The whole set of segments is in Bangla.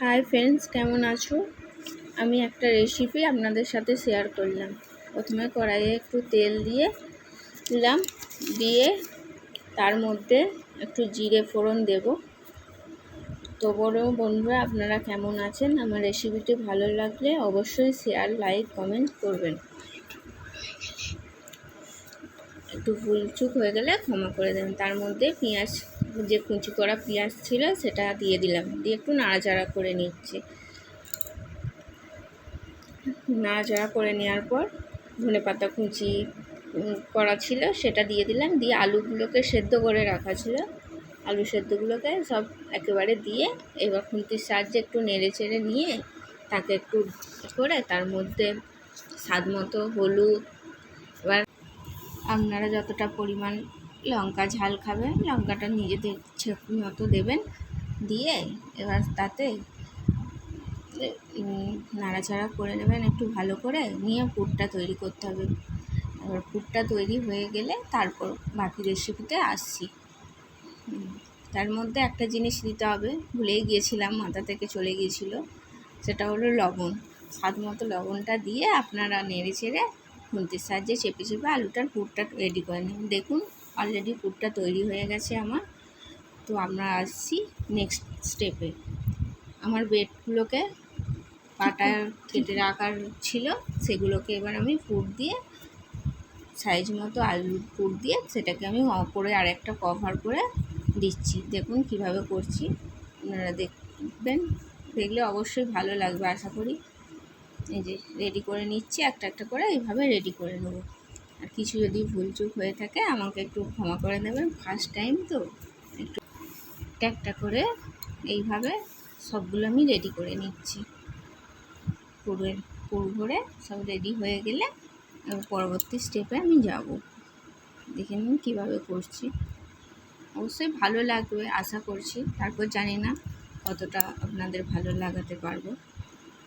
হাই ফ্রেন্ডস কেমন আছো? আমি একটা রেসিপি আপনাদের সাথে শেয়ার করলাম। প্রথমে কড়াইয়ে একটু তেল দিয়ে দিলাম দিয়ে তার মধ্যে একটু জিরে ফোড়ন দেব। তো বড় বন্ধুরা, আপনারা কেমন আছেন? আমার রেসিপিটি ভালো লাগলে অবশ্যই শেয়ার লাইক কমেন্ট করবেন। একটু ভুলচুক হয়ে গেলে ক্ষমা করে দেবেন। তার মধ্যে পেঁয়াজ যে কুচি করা পেঁয়াজ ছিল সেটা দিয়ে দিলাম। দিয়ে একটু নাড়াচাড়া করে নিচ্ছি। নাড়াচাড়া করে নেওয়ার পর ধনে পাতা কুচি করা ছিল, সেটা দিয়ে দিলাম। দিয়ে আলুগুলোকে সেদ্ধ করে রাখা ছিল। আলু সেদ্ধগুলোকে সব একেবারে দিয়ে এবার খুন্তির সাহায্যে একটু নেড়ে চেড়ে নিয়ে তাকে একটু করে তার মধ্যে স্বাদ মতো হলুদ, এবার আপনারা যতটা পরিমাণ লঙ্কা ঝাল খাবেন, লঙ্কাটা নিজেদের ইচ্ছে মতো দেবেন, দিয়ে এবার তাতে নাড়াচাড়া করে নেবেন একটু ভালো করে, নিয়ে পুরটা তৈরি করতে হবে। এবার পুরটা তৈরি হয়ে গেলে তারপর বাকি রেসিপিতে আসছি। তার মধ্যে একটা জিনিস দিতে হবে, ভুলেই গিয়েছিলাম, মাথা থেকে চলে গিয়েছিল, সেটা হলো লবণ। স্বাদ মতো লবণটা দিয়ে আপনারা নেড়ে চেড়ে খুন্তির সাহায্যে চেপে চেপে আলুটার পুরটা রেডি করে নিন। দেখুন অলরেডি পুরটা তৈরি হয়ে গেছে আমার। তো আমরা আসছি নেক্সট স্টেপে আমার বেডগুলোকে পাটা কেটে রাখার ছিল সেগুলোকে এবার আমি ফুট দিয়ে সাইজ মতো আলু ফুট দিয়ে সেটাকে আমি ওপরে আরেকটা কভার করে দিচ্ছি। দেখুন কীভাবে করছি। আপনারা দেখবেন দেখলে অবশ্যই ভালো লাগবে আশা করি। এই যে রেডি করে নিচ্ছি একটা একটা করে এইভাবে রেডি করে নেব। কিছু যদি ভুলচুক হয়ে থাকে, আমাকে একটু ক্ষমা করে দেবেন ফার্স্ট টাইম তো একটু একটা করে এইভাবে সবগুলো আমি রেডি করে নিচ্ছি। পুরের, পুর ভরে সব রেডি হয়ে গেলে পরবর্তী স্টেপে আমি যাব। দেখে নিন কীভাবে করছি। অবশ্যই ভালো লাগবে, আশা করছি। তারপর জানি না কতটা আপনাদের ভালো লাগাতে পারব।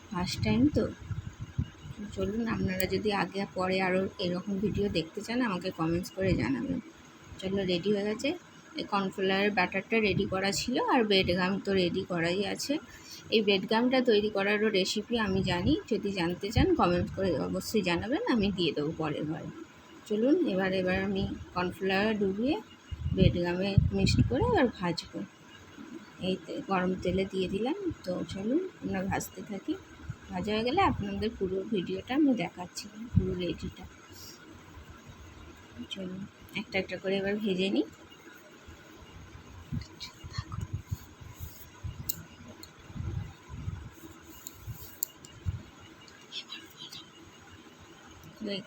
ফার্স্ট টাইম তো চলুন, আপনারা যদি আগে পরে আরও এরকম ভিডিও দেখতে চান, আমাকে কমেন্টস করে জানাবেন। চলো রেডি হয়ে গেছে। এই কর্নফ্লাওয়ারের ব্যাটারটা রেডি করা ছিল আর বেডগাম তো রেডি করাই আছে। এই বেডগামটা তৈরি করারও রেসিপি আমি জানি। যদি জানতে চান কমেন্ট করে অবশ্যই জানাবেন, আমি দিয়ে দেবো পরের বার। চলুন, এবার এবার আমি কর্নফ্লাওয়ার ডুবিয়ে বেডগামে মিক্সড করে এবার ভাজবো। এই গরম তেলে দিয়ে দিলাম। তো চলুন, আমরা ভাজতে থাকি। ভাজা হয়ে গেলে আপনাদের পুরো ভিডিওটা আমি দেখাচ্ছি, পুরো রেডিটা। চলুন, একটা একটা করে এবার ভেজে নিই।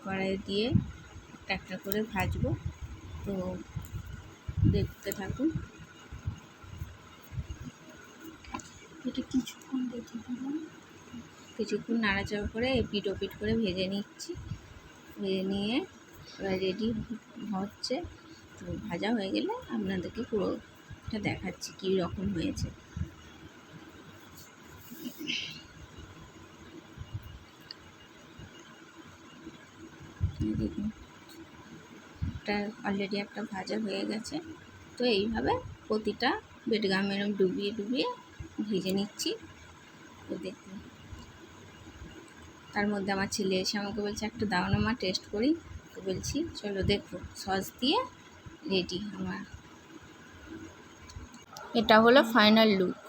কড়াই দিয়ে একটা একটা করে ভাজবো। তো দেখতে থাকুন। এটা কিছুক্ষণ দেখে কিছুক্ষণ নাড়াচাড়া করে এপিট ওপিট করে ভেজে নিচ্ছি। ভেজে নিয়ে এবার রেডি হচ্ছে। তো ভাজা হয়ে গেলে আপনাদেরকে পুরোটা দেখাচ্ছি কী রকম হয়েছে। দেখুন এটা অলরেডি একটা ভাজা হয়ে গেছে। তো এইভাবে প্রতিটা বেডগাম এরম ডুবিয়ে ডুবিয়ে ভেজে নিচ্ছি। তো দেখুন। তার মধ্যে আমার ছেলে এসে আমাকে বলছে, একটা দাও না মা টেস্ট করি। তো বলছি, চলো দেখো সস দিয়ে রেডি আমার। এটা হলো ফাইনাল লুক